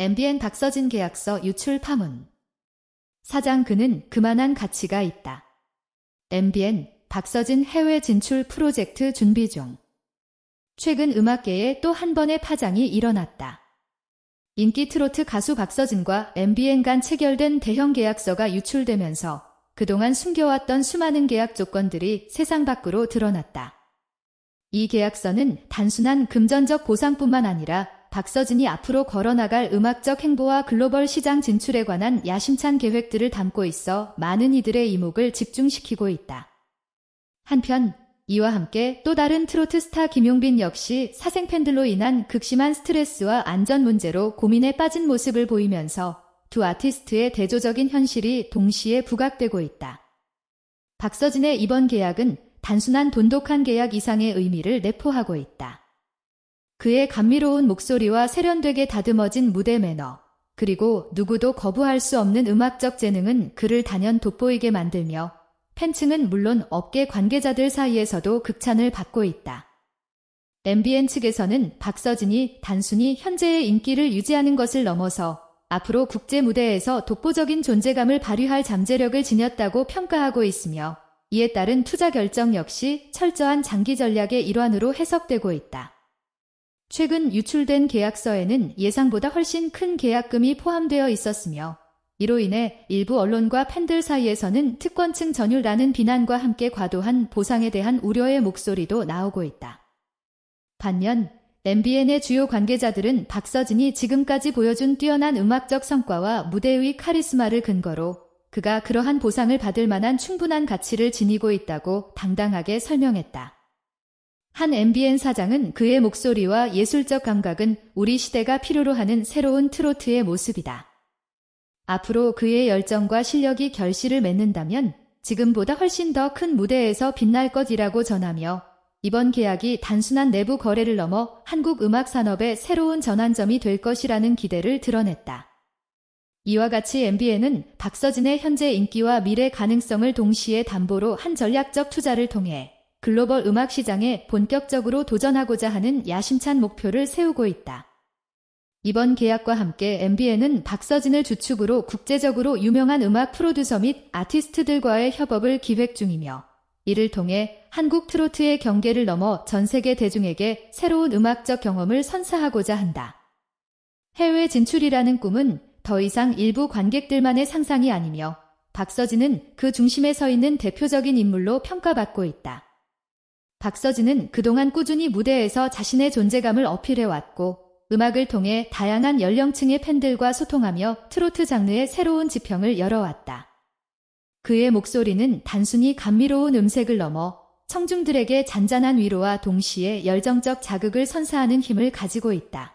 MBN 박서진 계약서 유출 파문. 사장 그는 그만한 가치가 있다. MBN 박서진 해외 진출 프로젝트 준비 중. 최근 음악계에 또 한 번의 파장이 일어났다. 인기 트로트 가수 박서진과 MBN 간 체결된 대형 계약서가 유출되면서 그동안 숨겨왔던 수많은 계약 조건들이 세상 밖으로 드러났다. 이 계약서는 단순한 금전적 보상뿐만 아니라 박서진이 앞으로 걸어나갈 음악적 행보와 글로벌 시장 진출에 관한 야심찬 계획들을 담고 있어 많은 이들의 이목을 집중시키고 있다. 한편 이와 함께 또 다른 트로트 스타 김용빈 역시 사생 팬들로 인한 극심한 스트레스와 안전 문제로 고민에 빠진 모습을 보이면서 두 아티스트의 대조적인 현실이 동시에 부각되고 있다. 박서진의 이번 계약은 단순한 돈독한 계약 이상의 의미를 내포하고 있다. 그의 감미로운 목소리와 세련되게 다듬어진 무대 매너, 그리고 누구도 거부할 수 없는 음악적 재능은 그를 단연 돋보이게 만들며 팬층은 물론 업계 관계자들 사이에서도 극찬을 받고 있다. MBN 측에서는 박서진이 단순히 현재의 인기를 유지하는 것을 넘어서 앞으로 국제 무대에서 독보적인 존재감을 발휘할 잠재력을 지녔다고 평가하고 있으며 이에 따른 투자 결정 역시 철저한 장기 전략의 일환으로 해석되고 있다. 최근 유출된 계약서에는 예상보다 훨씬 큰 계약금이 포함되어 있었으며 이로 인해 일부 언론과 팬들 사이에서는 특권층 전율라는 비난과 함께 과도한 보상에 대한 우려의 목소리도 나오고 있다. 반면 MBN의 주요 관계자들은 박서진이 지금까지 보여준 뛰어난 음악적 성과와 무대의 카리스마를 근거로 그가 그러한 보상을 받을 만한 충분한 가치를 지니고 있다고 당당하게 설명했다. 한 MBN 사장은 그의 목소리와 예술적 감각은 우리 시대가 필요로 하는 새로운 트로트의 모습이다. 앞으로 그의 열정과 실력이 결실을 맺는다면 지금보다 훨씬 더 큰 무대에서 빛날 것이라고 전하며 이번 계약이 단순한 내부 거래를 넘어 한국 음악 산업의 새로운 전환점이 될 것이라는 기대를 드러냈다. 이와 같이 MBN은 박서진의 현재 인기와 미래 가능성을 동시에 담보로 한 전략적 투자를 통해 글로벌 음악 시장에 본격적으로 도전하고자 하는 야심찬 목표를 세우고 있다. 이번 계약과 함께 MBN은 박서진을 주축으로 국제적으로 유명한 음악 프로듀서 및 아티스트들과의 협업을 기획 중이며 이를 통해 한국 트로트의 경계를 넘어 전 세계 대중에게 새로운 음악적 경험을 선사하고자 한다. 해외 진출이라는 꿈은 더 이상 일부 관객들만의 상상이 아니며 박서진은 그 중심에 서 있는 대표적인 인물로 평가받고 있다. 박서진은 그동안 꾸준히 무대에서 자신의 존재감을 어필해왔고 음악을 통해 다양한 연령층의 팬들과 소통하며 트로트 장르의 새로운 지평을 열어왔다. 그의 목소리는 단순히 감미로운 음색을 넘어 청중들에게 잔잔한 위로와 동시에 열정적 자극을 선사하는 힘을 가지고 있다.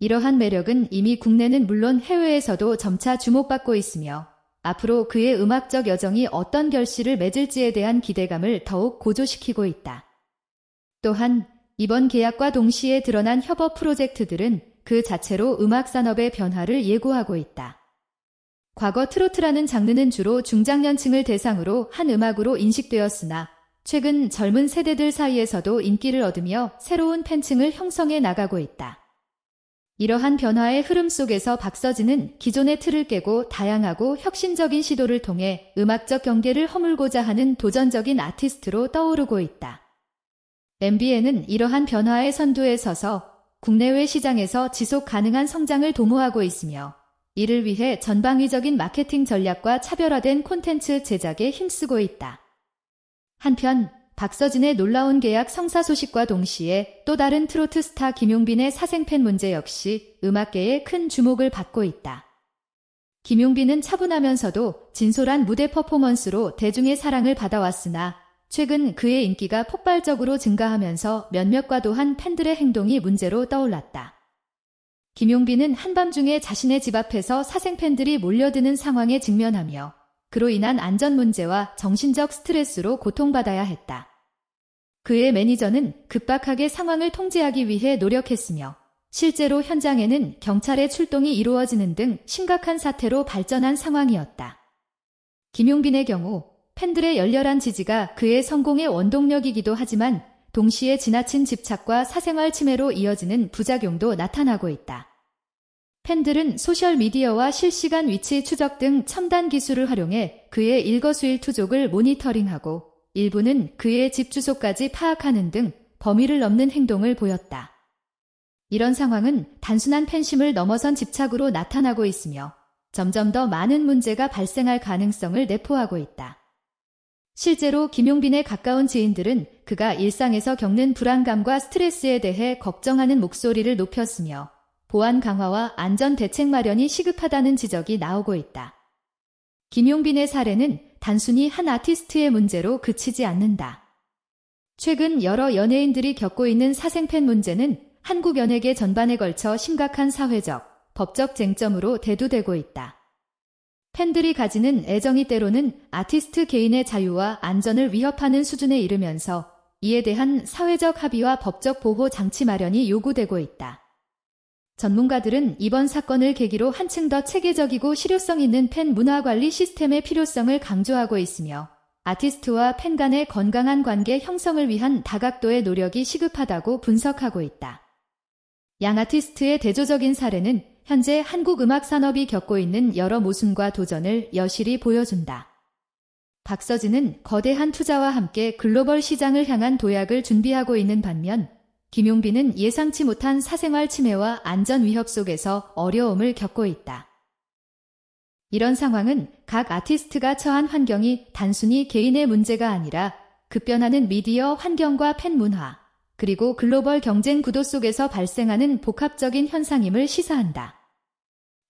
이러한 매력은 이미 국내는 물론 해외에서도 점차 주목받고 있으며 앞으로 그의 음악적 여정이 어떤 결실을 맺을지에 대한 기대감을 더욱 고조시키고 있다. 또한 이번 계약과 동시에 드러난 협업 프로젝트들은 그 자체로 음악 산업의 변화를 예고하고 있다. 과거 트로트라는 장르는 주로 중장년층을 대상으로 한 음악으로 인식되었으나 최근 젊은 세대들 사이에서도 인기를 얻으며 새로운 팬층을 형성해 나가고 있다. 이러한 변화의 흐름 속에서 박서진은 기존의 틀을 깨고 다양하고 혁신적인 시도를 통해 음악적 경계를 허물고자 하는 도전적인 아티스트로 떠오르고 있다. MBN은 이러한 변화의 선두에 서서 국내외 시장에서 지속 가능한 성장을 도모하고 있으며 이를 위해 전방위적인 마케팅 전략과 차별화된 콘텐츠 제작에 힘쓰고 있다. 한편 박서진의 놀라운 계약 성사 소식과 동시에 또 다른 트로트 스타 김용빈의 사생팬 문제 역시 음악계에 큰 주목을 받고 있다. 김용빈은 차분하면서도 진솔한 무대 퍼포먼스로 대중의 사랑을 받아왔으나 최근 그의 인기가 폭발적으로 증가하면서 몇몇 과도한 팬들의 행동이 문제로 떠올랐다. 김용빈은 한밤중에 자신의 집 앞에서 사생 팬들이 몰려드는 상황에 직면하며 그로 인한 안전 문제와 정신적 스트레스로 고통받아야 했다. 그의 매니저는 급박하게 상황을 통제하기 위해 노력했으며 실제로 현장에는 경찰의 출동이 이루어지는 등 심각한 사태로 발전한 상황이었다. 김용빈의 경우 팬들의 열렬한 지지가 그의 성공의 원동력이기도 하지만 동시에 지나친 집착과 사생활 침해로 이어지는 부작용도 나타나고 있다. 팬들은 소셜미디어와 실시간 위치 추적 등 첨단 기술을 활용해 그의 일거수일투족을 모니터링하고 일부는 그의 집 주소까지 파악하는 등 범위를 넘는 행동을 보였다. 이런 상황은 단순한 팬심을 넘어선 집착으로 나타나고 있으며 점점 더 많은 문제가 발생할 가능성을 내포하고 있다. 실제로 김용빈의 가까운 지인들은 그가 일상에서 겪는 불안감과 스트레스에 대해 걱정하는 목소리를 높였으며 보안 강화와 안전 대책 마련이 시급하다는 지적이 나오고 있다. 김용빈의 사례는 단순히 한 아티스트의 문제로 그치지 않는다. 최근 여러 연예인들이 겪고 있는 사생팬 문제는 한국 연예계 전반에 걸쳐 심각한 사회적, 법적 쟁점으로 대두되고 있다. 팬들이 가지는 애정이 때로는 아티스트 개인의 자유와 안전을 위협하는 수준에 이르면서 이에 대한 사회적 합의와 법적 보호 장치 마련이 요구되고 있다. 전문가들은 이번 사건을 계기로 한층 더 체계적이고 실효성 있는 팬 문화 관리 시스템의 필요성을 강조하고 있으며 아티스트와 팬 간의 건강한 관계 형성을 위한 다각도의 노력이 시급하다고 분석하고 있다. 양 아티스트의 대조적인 사례는 현재 한국 음악 산업이 겪고 있는 여러 모순과 도전을 여실히 보여준다. 박서진은 거대한 투자와 함께 글로벌 시장을 향한 도약을 준비하고 있는 반면 김용빈은 예상치 못한 사생활 침해와 안전 위협 속에서 어려움을 겪고 있다. 이런 상황은 각 아티스트가 처한 환경이 단순히 개인의 문제가 아니라 급변하는 미디어 환경과 팬 문화, 그리고 글로벌 경쟁 구도 속에서 발생하는 복합적인 현상임을 시사한다.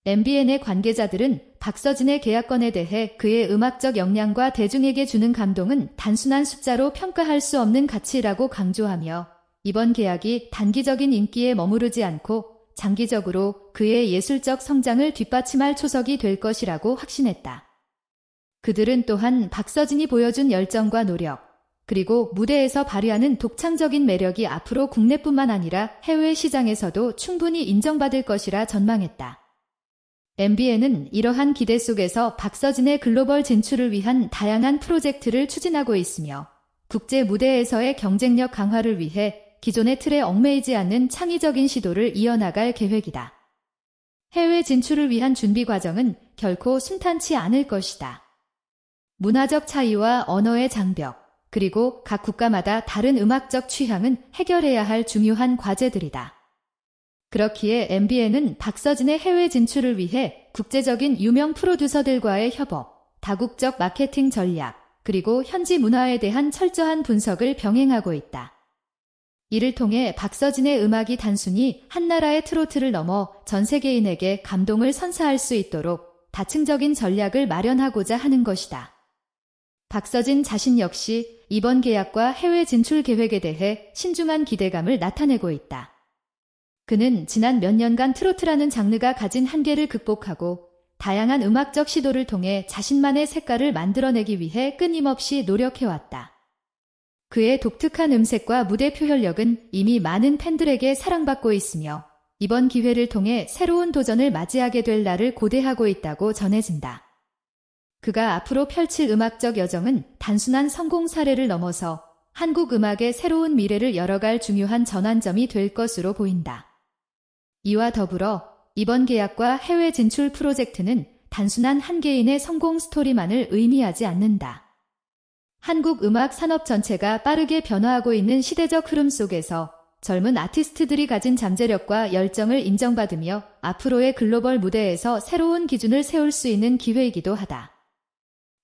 MBN의 관계자들은 박서진의 계약권에 대해 그의 음악적 역량과 대중에게 주는 감동은 단순한 숫자로 평가할 수 없는 가치라고 강조하며 이번 계약이 단기적인 인기에 머무르지 않고 장기적으로 그의 예술적 성장을 뒷받침할 초석이 될 것이라고 확신했다. 그들은 또한 박서진이 보여준 열정과 노력, 그리고 무대에서 발휘하는 독창적인 매력이 앞으로 국내뿐만 아니라 해외 시장에서도 충분히 인정받을 것이라 전망했다. MBN은 이러한 기대 속에서 박서진의 글로벌 진출을 위한 다양한 프로젝트를 추진하고 있으며 국제 무대에서의 경쟁력 강화를 위해 기존의 틀에 얽매이지 않는 창의적인 시도를 이어나갈 계획이다. 해외 진출을 위한 준비 과정은 결코 순탄치 않을 것이다. 문화적 차이와 언어의 장벽, 그리고 각 국가마다 다른 음악적 취향은 해결해야 할 중요한 과제들이다. 그렇기에 MBN은 박서진의 해외 진출을 위해 국제적인 유명 프로듀서들과의 협업, 다국적 마케팅 전략, 그리고 현지 문화에 대한 철저한 분석을 병행하고 있다. 이를 통해 박서진의 음악이 단순히 한 나라의 트로트를 넘어 전 세계인에게 감동을 선사할 수 있도록 다층적인 전략을 마련하고자 하는 것이다. 박서진 자신 역시 이번 계약과 해외 진출 계획에 대해 신중한 기대감을 나타내고 있다. 그는 지난 몇 년간 트로트라는 장르가 가진 한계를 극복하고 다양한 음악적 시도를 통해 자신만의 색깔을 만들어내기 위해 끊임없이 노력해왔다. 그의 독특한 음색과 무대 표현력은 이미 많은 팬들에게 사랑받고 있으며 이번 기회를 통해 새로운 도전을 맞이하게 될 날을 고대하고 있다고 전해진다. 그가 앞으로 펼칠 음악적 여정은 단순한 성공 사례를 넘어서 한국 음악의 새로운 미래를 열어갈 중요한 전환점이 될 것으로 보인다. 이와 더불어 이번 계약과 해외 진출 프로젝트는 단순한 한 개인의 성공 스토리만을 의미하지 않는다. 한국 음악 산업 전체가 빠르게 변화하고 있는 시대적 흐름 속에서 젊은 아티스트들이 가진 잠재력과 열정을 인정받으며 앞으로의 글로벌 무대에서 새로운 기준을 세울 수 있는 기회이기도 하다.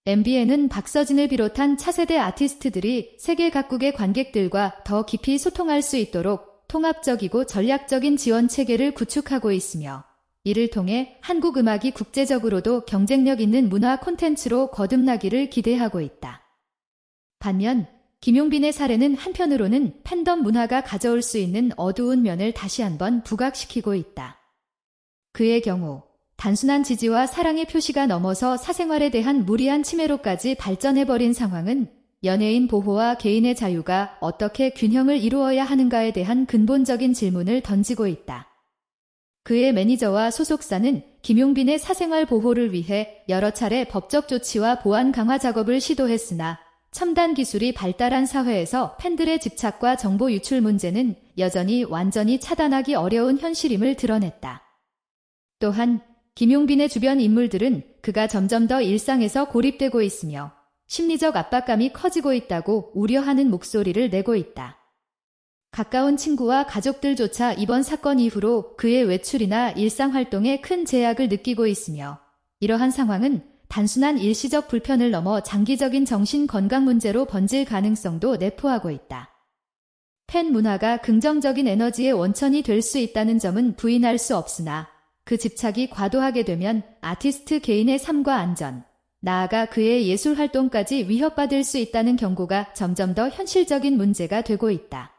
MBN은 박서진을 비롯한 차세대 아티스트들이 세계 각국의 관객들과 더 깊이 소통할 수 있도록 통합적이고 전략적인 지원 체계를 구축하고 있으며 이를 통해 한국 음악이 국제적으로도 경쟁력 있는 문화 콘텐츠로 거듭나기를 기대하고 있다. 반면 김용빈의 사례는 한편으로는 팬덤 문화가 가져올 수 있는 어두운 면을 다시 한번 부각시키고 있다. 그의 경우 단순한 지지와 사랑의 표시가 넘어서 사생활에 대한 무리한 침해로까지 발전해버린 상황은 연예인 보호와 개인의 자유가 어떻게 균형을 이루어야 하는가에 대한 근본적인 질문을 던지고 있다. 그의 매니저와 소속사는 김용빈의 사생활 보호를 위해 여러 차례 법적 조치와 보안 강화 작업을 시도했으나 첨단 기술이 발달한 사회에서 팬들의 집착과 정보 유출 문제는 여전히 완전히 차단하기 어려운 현실임을 드러냈다. 또한 김용빈의 주변 인물들은 그가 점점 더 일상에서 고립되고 있으며 심리적 압박감이 커지고 있다고 우려하는 목소리를 내고 있다. 가까운 친구와 가족들조차 이번 사건 이후로 그의 외출이나 일상 활동에 큰 제약을 느끼고 있으며 이러한 상황은 단순한 일시적 불편을 넘어 장기적인 정신 건강 문제로 번질 가능성도 내포하고 있다. 팬 문화가 긍정적인 에너지의 원천이 될 수 있다는 점은 부인할 수 없으나 그 집착이 과도하게 되면 아티스트 개인의 삶과 안전, 나아가 그의 예술 활동까지 위협받을 수 있다는 경고가 점점 더 현실적인 문제가 되고 있다.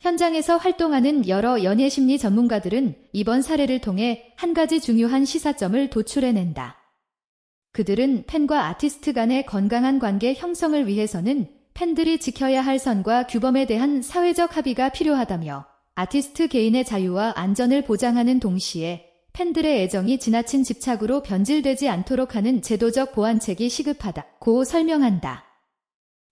현장에서 활동하는 여러 연예 심리 전문가들은 이번 사례를 통해 한 가지 중요한 시사점을 도출해낸다. 그들은 팬과 아티스트 간의 건강한 관계 형성을 위해서는 팬들이 지켜야 할 선과 규범에 대한 사회적 합의가 필요하다며 아티스트 개인의 자유와 안전을 보장하는 동시에 팬들의 애정이 지나친 집착으로 변질되지 않도록 하는 제도적 보완책이 시급하다고 설명한다.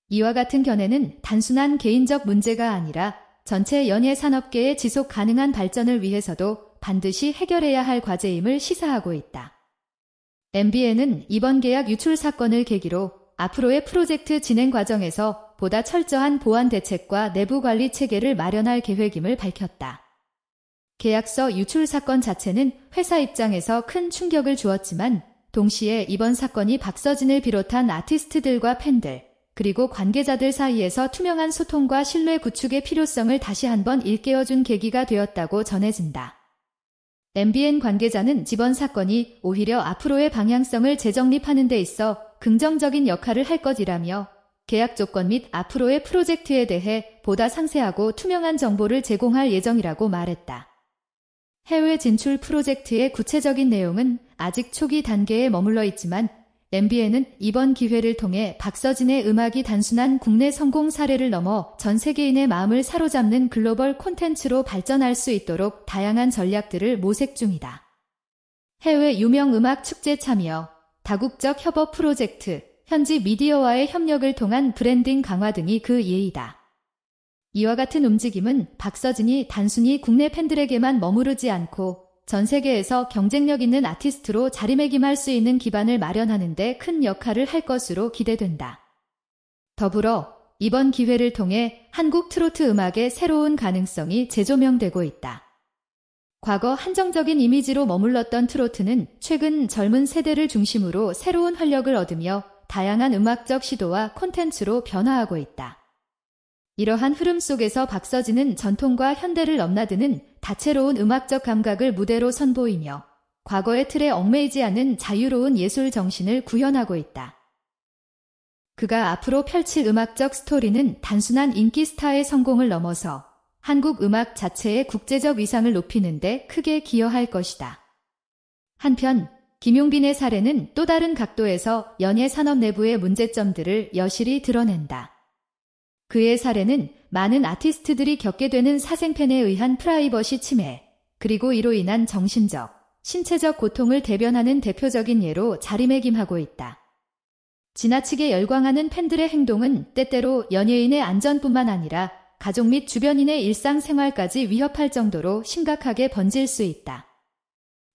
이와 같은 견해는 단순한 개인적 문제가 아니라 전체 연예 산업계의 지속 가능한 발전을 위해서도 반드시 해결해야 할 과제임을 시사하고 있다. MBN은 이번 계약 유출 사건을 계기로 앞으로의 프로젝트 진행 과정에서 보다 철저한 보안 대책과 내부 관리 체계를 마련할 계획임을 밝혔다. 계약서 유출 사건 자체는 회사 입장에서 큰 충격을 주었지만 동시에 이번 사건이 박서진을 비롯한 아티스트들과 팬들, 그리고 관계자들 사이에서 투명한 소통과 신뢰 구축의 필요성을 다시 한번 일깨워준 계기가 되었다고 전해진다. MBN 관계자는 이번 사건이 오히려 앞으로의 방향성을 재정립하는 데 있어 긍정적인 역할을 할 것이라며 계약 조건 및 앞으로의 프로젝트에 대해 보다 상세하고 투명한 정보를 제공할 예정이라고 말했다. 해외 진출 프로젝트의 구체적인 내용은 아직 초기 단계에 머물러 있지만 MBN은 이번 기회를 통해 박서진의 음악이 단순한 국내 성공 사례를 넘어 전 세계인의 마음을 사로잡는 글로벌 콘텐츠로 발전할 수 있도록 다양한 전략들을 모색 중이다. 해외 유명 음악 축제 참여, 다국적 협업 프로젝트, 현지 미디어와의 협력을 통한 브랜딩 강화 등이 그 예이다. 이와 같은 움직임은 박서진이 단순히 국내 팬들에게만 머무르지 않고 전 세계에서 경쟁력 있는 아티스트로 자리매김할 수 있는 기반을 마련하는 데 큰 역할을 할 것으로 기대된다. 더불어 이번 기회를 통해 한국 트로트 음악의 새로운 가능성이 재조명되고 있다. 과거 한정적인 이미지로 머물렀던 트로트는 최근 젊은 세대를 중심으로 새로운 활력을 얻으며 다양한 음악적 시도와 콘텐츠로 변화하고 있다. 이러한 흐름 속에서 박서진은 전통과 현대를 넘나드는 다채로운 음악적 감각을 무대로 선보이며 과거의 틀에 얽매이지 않은 자유로운 예술 정신을 구현하고 있다. 그가 앞으로 펼칠 음악적 스토리는 단순한 인기 스타의 성공을 넘어서 한국 음악 자체의 국제적 위상을 높이는데 크게 기여할 것이다. 한편 김용빈의 사례는 또 다른 각도에서 연예 산업 내부의 문제점들을 여실히 드러낸다. 그의 사례는 많은 아티스트들이 겪게 되는 사생팬에 의한 프라이버시 침해, 그리고 이로 인한 정신적, 신체적 고통을 대변하는 대표적인 예로 자리매김하고 있다. 지나치게 열광하는 팬들의 행동은 때때로 연예인의 안전뿐만 아니라 가족 및 주변인의 일상생활까지 위협할 정도로 심각하게 번질 수 있다.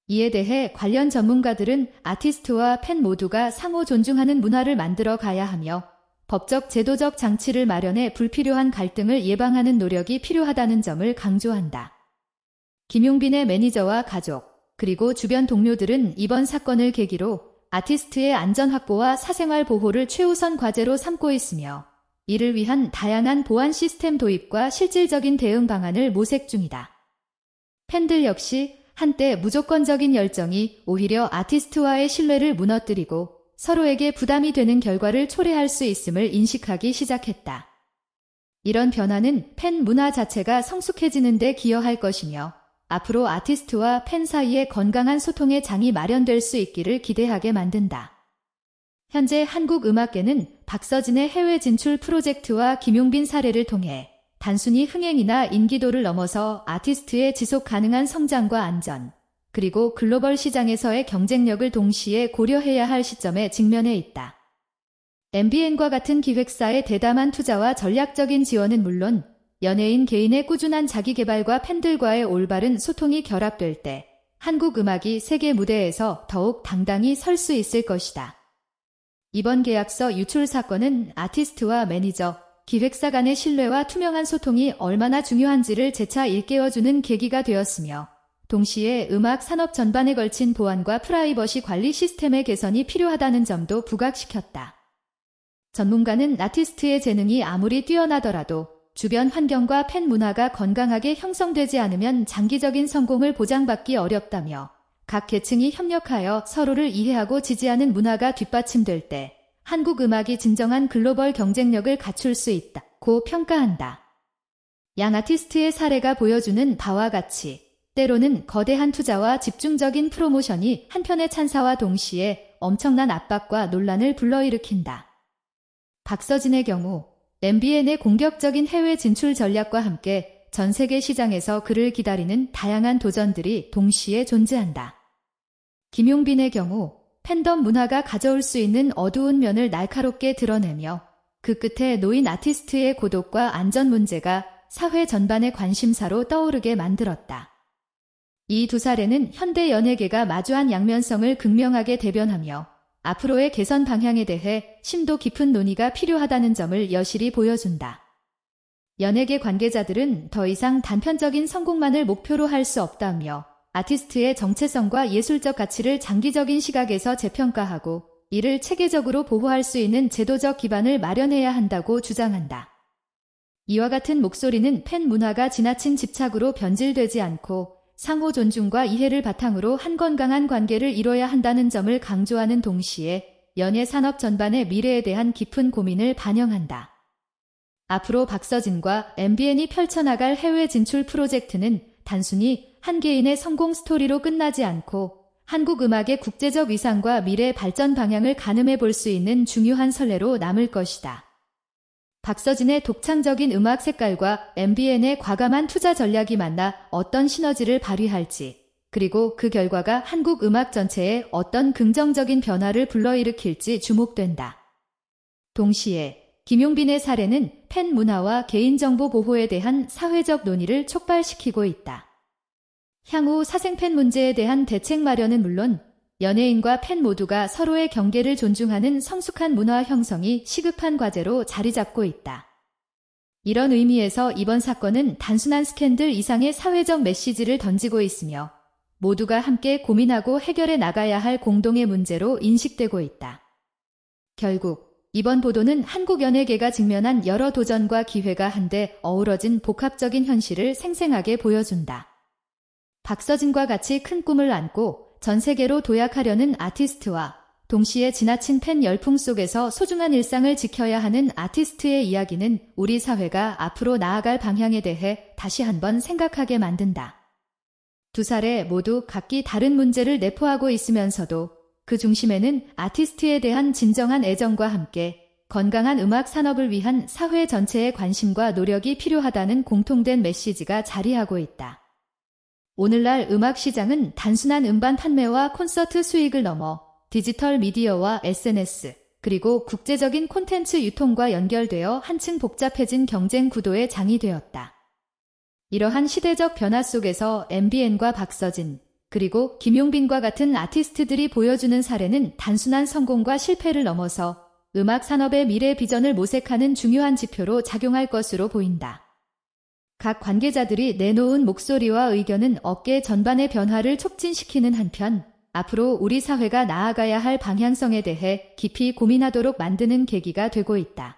이에 대해 관련 전문가들은 아티스트와 팬 모두가 상호 존중하는 문화를 만들어 가야 하며 법적 제도적 장치를 마련해 불필요한 갈등을 예방하는 노력이 필요하다는 점을 강조한다. 김용빈의 매니저와 가족, 그리고 주변 동료들은 이번 사건을 계기로 아티스트의 안전 확보와 사생활 보호를 최우선 과제로 삼고 있으며 이를 위한 다양한 보안 시스템 도입과 실질적인 대응 방안을 모색 중이다. 팬들 역시 한때 무조건적인 열정이 오히려 아티스트와의 신뢰를 무너뜨리고 서로에게 부담이 되는 결과를 초래할 수 있음을 인식하기 시작했다. 이런 변화는 팬 문화 자체가 성숙해지는 데 기여할 것이며 앞으로 아티스트와 팬 사이의 건강한 소통의 장이 마련될 수 있기를 기대하게 만든다. 현재 한국 음악계는 박서진의 해외 진출 프로젝트와 김용빈 사례를 통해 단순히 흥행이나 인기도를 넘어서 아티스트의 지속 가능한 성장과 안전, 그리고 글로벌 시장에서의 경쟁력을 동시에 고려해야 할 시점에 직면해 있다. MBN과 같은 기획사의 대담한 투자와 전략적인 지원은 물론 연예인 개인의 꾸준한 자기 개발과 팬들과의 올바른 소통이 결합될 때 한국 음악이 세계 무대에서 더욱 당당히 설 수 있을 것이다. 이번 계약서 유출 사건은 아티스트와 매니저, 기획사 간의 신뢰와 투명한 소통이 얼마나 중요한지를 재차 일깨워주는 계기가 되었으며, 동시에 음악 산업 전반에 걸친 보안과 프라이버시 관리 시스템의 개선이 필요하다는 점도 부각시켰다. 전문가는 아티스트의 재능이 아무리 뛰어나더라도 주변 환경과 팬 문화가 건강하게 형성되지 않으면 장기적인 성공을 보장받기 어렵다며 각 계층이 협력하여 서로를 이해하고 지지하는 문화가 뒷받침될 때 한국 음악이 진정한 글로벌 경쟁력을 갖출 수 있다고 평가한다. 양 아티스트의 사례가 보여주는 바와 같이 때로는 거대한 투자와 집중적인 프로모션이 한편의 찬사와 동시에 엄청난 압박과 논란을 불러일으킨다. 박서진의 경우 MBN의 공격적인 해외 진출 전략과 함께 전 세계 시장에서 그를 기다리는 다양한 도전들이 동시에 존재한다. 김용빈의 경우 팬덤 문화가 가져올 수 있는 어두운 면을 날카롭게 드러내며 그 끝에 놓인 아티스트의 고독과 안전 문제가 사회 전반의 관심사로 떠오르게 만들었다. 이 두 사례는 현대 연예계가 마주한 양면성을 극명하게 대변하며 앞으로의 개선 방향에 대해 심도 깊은 논의가 필요하다는 점을 여실히 보여준다. 연예계 관계자들은 더 이상 단편적인 성공만을 목표로 할 수 없다며 아티스트의 정체성과 예술적 가치를 장기적인 시각에서 재평가하고 이를 체계적으로 보호할 수 있는 제도적 기반을 마련해야 한다고 주장한다. 이와 같은 목소리는 팬 문화가 지나친 집착으로 변질되지 않고 상호 존중과 이해를 바탕으로 한 건강한 관계를 이뤄야 한다는 점을 강조하는 동시에 연예 산업 전반의 미래에 대한 깊은 고민을 반영한다. 앞으로 박서진과 MBN이 펼쳐나갈 해외 진출 프로젝트는 단순히 한 개인의 성공 스토리로 끝나지 않고 한국 음악의 국제적 위상과 미래 발전 방향을 가늠해 볼 수 있는 중요한 선례로 남을 것이다. 박서진의 독창적인 음악 색깔과 MBN의 과감한 투자 전략이 만나 어떤 시너지를 발휘할지, 그리고 그 결과가 한국 음악 전체에 어떤 긍정적인 변화를 불러일으킬지 주목된다. 동시에 김용빈의 사례는 팬 문화와 개인정보 보호에 대한 사회적 논의를 촉발시키고 있다. 향후 사생팬 문제에 대한 대책 마련은 물론 연예인과 팬 모두가 서로의 경계를 존중하는 성숙한 문화 형성이 시급한 과제로 자리 잡고 있다. 이런 의미에서 이번 사건은 단순한 스캔들 이상의 사회적 메시지를 던지고 있으며 모두가 함께 고민하고 해결해 나가야 할 공동의 문제로 인식되고 있다. 결국 이번 보도는 한국 연예계가 직면한 여러 도전과 기회가 한데 어우러진 복합적인 현실을 생생하게 보여준다. 박서진과 같이 큰 꿈을 안고 전 세계로 도약하려는 아티스트와 동시에 지나친 팬 열풍 속에서 소중한 일상을 지켜야 하는 아티스트의 이야기는 우리 사회가 앞으로 나아갈 방향에 대해 다시 한번 생각하게 만든다. 두 사례 모두 각기 다른 문제를 내포하고 있으면서도 그 중심에는 아티스트에 대한 진정한 애정과 함께 건강한 음악 산업을 위한 사회 전체의 관심과 노력이 필요하다는 공통된 메시지가 자리하고 있다. 오늘날 음악 시장은 단순한 음반 판매와 콘서트 수익을 넘어 디지털 미디어와 SNS, 그리고 국제적인 콘텐츠 유통과 연결되어 한층 복잡해진 경쟁 구도의 장이 되었다. 이러한 시대적 변화 속에서 MBN과 박서진, 그리고 김용빈과 같은 아티스트들이 보여주는 사례는 단순한 성공과 실패를 넘어서 음악 산업의 미래 비전을 모색하는 중요한 지표로 작용할 것으로 보인다. 각 관계자들이 내놓은 목소리와 의견은 업계 전반의 변화를 촉진시키는 한편 앞으로 우리 사회가 나아가야 할 방향성에 대해 깊이 고민하도록 만드는 계기가 되고 있다.